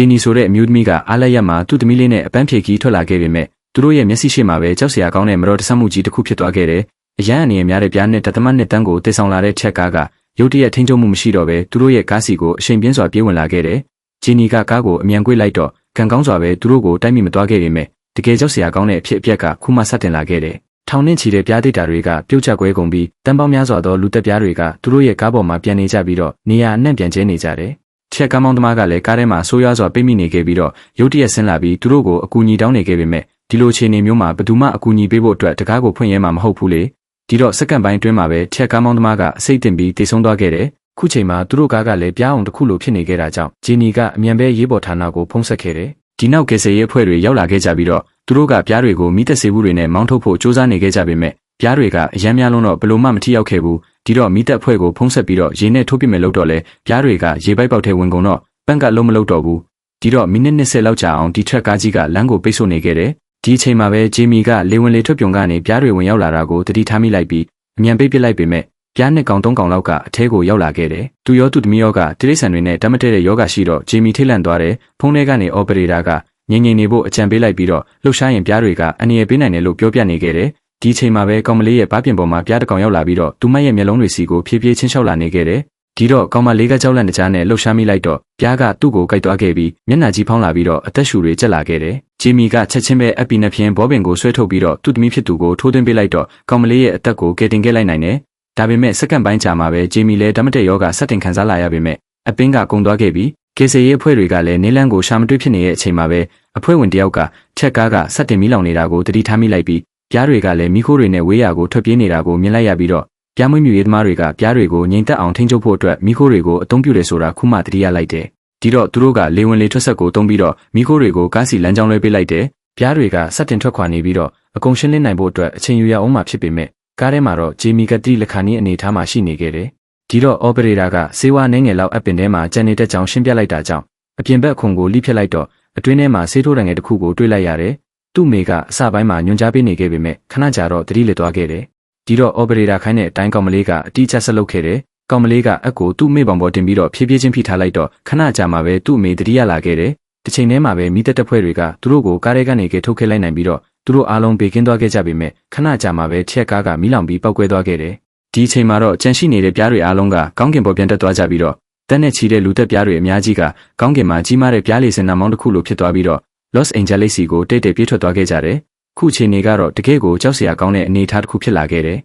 ဂျီနီဆိုတဲ့အမျိုးသမီးကအားလက်ရက်မှာသူ့သမီးလေးနဲ့အပန်းဖြေကြီးထွက်လာခဲ့ပေမဲ့သူတို့ရဲ့မျက်စိရှိမှပဲကြောက်စရာကောင်းတဲ့မတော်တဆမှုကြီးတစ်ခုဖြစ်သွားခဲ့တယ်။အရန်အနေနဲ့များတဲ့ပြားနဲ့တသမတ်နှစ်တန်းကိုတည်ဆောင်လာတဲ့ချက်ကားကရုတ်တရက်ထိန်းချုပ်မှုမရှိတော့ဘဲသူတို့ရဲ့ကားစီကိုအချိန်ပြင်းစွာပြေးဝင်လာခဲ့တယ်။ဂျီနီကကားကိုအမြန်ကွေ့လိုက်တော့ကံကောင်းစွာပဲသူတို့ကိုတိုက်မိမသွားခဲ့ပေမဲ့တကယ်ကြောက်စရာကောင်းတဲ့အဖြစ်အပျက်ကခုမှဆက်တင်လာခဲ့တယ်။ထောင်နှင့်ချီတဲ့ပြားတိတာတွေကပြုတ်ချကွဲကုန်ပြီးတန်ပေါင်းများစွာသောလူသက်ပြားတွေကသူတို့ရဲ့ကားပေါ်မှာပြန်နေကြပြီးတော့နေရာအနှံ့ပြန်ကျဲနေကြတယ်။ ချက်ကားမောင်းသမားကလည်းကားထဲမှာဆိုးရွားစွာပိတ်မိနေခဲ့ပြီးတော့ရုတ်တရက်ဆင်းလာပြီးသူတို့ကိုအကူအညီတောင်းနေခဲ့ပေမဲ့ဒီလိုခြေနေမျိုးမှာဘယ်သူမှအကူအညီပေးဖို့အတွက်တကားကိုဖွင့်ရဲမှာမဟုတ်ဘူးလေ။ဒီတော့စက္ကန့်ပိုင်းအတွင်းမှာပဲချက်ကားမောင်းသမားကအစိတ်တင်ပြီးတေဆုံးသွားခဲ့တယ်။ခုချိန်မှာသူတို့ကားကလည်းပြားအောင်တစ်ခုလိုဖြစ်နေခဲ့တာကြောင့်ဂျီနီကအမြန်ပဲရေးပေါ်ဌာနကိုဖုံးဆက်ခဲ့တယ်။ဒီနောက်ကယ်ဆယ်ရေးအဖွဲ့တွေရောက်လာခဲ့ကြပြီးတော့သူတို့ကပြားတွေကိုမိသက်စေဘူးတွေနဲ့မောင်းထုတ်ဖို့စ조사နေခဲ့ကြပေမဲ့ ပြားတွေကအရမ်းများလုံးတော့ဘလို့မှမထိရောက်ခဲ့ဘူးဒီတော့မိသက်ဖွဲ့ကိုဖုံးဆက်ပြီးတော့ရေနဲ့ထိုးပစ်မယ်လို့တော့လဲပြားတွေကရေပိုက်ပေါက်ထဲဝင်ကုန်တော့ပန့်ကလုံးမလုပ်တော့ဘူးဒီတော့မိနစ်20လောက်ကြာအောင်ဒီထရက်ကားကြီးကလမ်းကိုပိတ်ဆို့နေခဲ့တယ်ဒီအချိန်မှာပဲဂျေမီကလေဝင်လေထွက်ပြုံကနေပြားတွေဝင်ရောက်လာတာကိုတတိထားမိလိုက်ပြီးအမြန်ပိတ်ပစ်လိုက်ပေမဲ့ပြားနှစ်ကောင်သုံးကောင်လောက်ကအထဲကိုရောက်လာခဲ့တယ်သူရောသူသမီးရောကတိရစ္ဆာန်တွေနဲ့တတ်မတည့်တဲ့ယောဂရှိတော့ဂျေမီထိတ်လန့်သွားတယ်ဖုန်းထဲကနေအော်ပရေတာကငိမ့်ငိမ့်နေဖို့အကြံပေးလိုက်ပြီးတော့လှုပ်ရှားရင်ပြားတွေကအန္တရာယ်ပေးနိုင်တယ်လို့ပြောပြနေခဲ့တယ် ဒီချိန်မှာပဲကောင်မလေးရဲ့ဘားပြင်ပေါ်မှာပြားတစ်ကောင်ရောက်လာပြီးတော့သူမရဲ့မျက်လုံးတွေစီကိုဖြည်းဖြည်းချင်းလျှောက်လာနေခဲ့တယ်ဒီတော့ကောင်မလေးကကြောက်လန့်တကြားနဲ့လှုပ်ရှားမိလိုက်တော့ပြားကသူ့ကိုကြိုက်သွားခဲ့ပြီးမျက်နှာကြီးဖောင်းလာပြီးတော့အသက်ရှူတွေကျက်လာခဲ့တယ်ဂျီမီကချက်ချင်းပဲအပီနှဖြင်းဘောပင်ကိုဆွဲထုတ်ပြီးတော့သူ့သမီးဖြစ်သူကိုထိုးသွင်းပေးလိုက်တော့ကောင်မလေးရဲ့အသက်ကိုကယ်တင်ခဲ့လိုက်နိုင်တယ်ဒါပေမဲ့စက္ကန့်ပိုင်းကြာမှာပဲဂျီမီလည်းဓမ္မတဲ့ယောဂဆက်တင်ခံစားလာရပေမဲ့အပင်းကကုံသွားခဲ့ပြီးကေဆေရေးအဖွဲ့တွေကလည်းနေလန်းကိုရှာမတွေ့ဖြစ်နေတဲ့အချိန်မှာပဲအဖွဲ့ဝင်တယောက်ကချက်ကားကဆက်တင်မီလောင်နေတာကိုတတိထားမိလိုက်ပြီး ပြားတွေကလည်းမိခိုးတွေနဲ့ဝေးရာကိုထွက်ပြေးနေတာကိုမြင်လိုက်ရပြီးတော့ပြားမွေးမြူရေးသမားတွေကပြားတွေကိုငြိမ်သက်အောင်ထိန်းချုပ်ဖို့အတွက်မိခိုးတွေကိုအသုံးပြုတယ်ဆိုတာခုမှတတိယလိုက်တယ်။ဒီတော့သူတို့ကလေဝင်လေထွက်ဆက်ကိုသုံးပြီးတော့မိခိုးတွေကိုကားစီလမ်းကြောင်းလွှဲပေးလိုက်တယ်။ပြားတွေကဆက်တင်ထွက်ခွာနေပြီးတော့အကုန်ရှင်းလင်းနိုင်ဖို့အတွက်အချိန်ယူရအောင်မှဖြစ်ပေမဲ့ကားထဲမှာတော့ဂျေမီကတိလက်ခါနီးအနေထားမှာရှိနေခဲ့တယ်။ဒီတော့အော်ပရေတာကစေဝါနှင်းငယ်လောက်အပင်ထဲမှာကြံနေတဲ့ကြောင်ရှင်းပြလိုက်တာကြောင့်အပြင်ဘက်ခုံကိုလိဖြတ်လိုက်တော့အတွင်းထဲမှာဆေးထိုးတံငယ်တစ်ခုကိုတွေ့လိုက်ရတယ်။ သူ့မိကအစပိုင်းမှာညွန်ကြားပေးနေခဲ့ပေမဲ့ခဏကြာတော့တတိလစ်သွားခဲ့တယ်။ဒီတော့ operator ခိုင်းတဲ့အတိုင်းကောင်မလေးကအတိအကျဆက်လုပ်ခဲ့တယ်။ကောင်မလေးကအက်ကိုသူ့မိပောင်ပေါ်တင်ပြီးတော့ဖြည်းဖြည်းချင်းဖိထားလိုက်တော့ခဏကြာမှပဲသူ့မိတတိယလာခဲ့တယ်။တစ်ချိန်တည်းမှာပဲမိသက်တက်ဖွဲ့တွေကသူတို့ကိုကားထဲကနေကထုတ်ခဲ့လိုက်နိုင်ပြီးတော့သူတို့အားလုံးဘေကင်းသွားခဲ့ကြပေမဲ့ခဏကြာမှပဲထက်ကားကမီးလောင်ပြီးပောက်ကွဲသွားခဲ့တယ်။ဒီအချိန်မှာတော့ကြန့်ရှိနေတဲ့ပြားတွေအားလုံးကကောင်းကင်ပေါ်ပြန်တက်သွားကြပြီးတော့တက်နဲ့ချီတဲ့လူသက်ပြားတွေအများကြီးကကောင်းကင်မှာကြီးမားတဲ့ပြားလေစင်နာမောင်းတစ်ခုလိုဖြစ်သွားပြီးတော့ Los Angeles စီကိုတိတ်တိတ်ပြေးထွက်သွားခဲ့ကြတယ်။ခုချိန်နေကတော့တကယ့်ကိုကြောက်စရာကောင်းတဲ့အနေအထားတစ်ခုဖြစ်လာခဲ့တယ်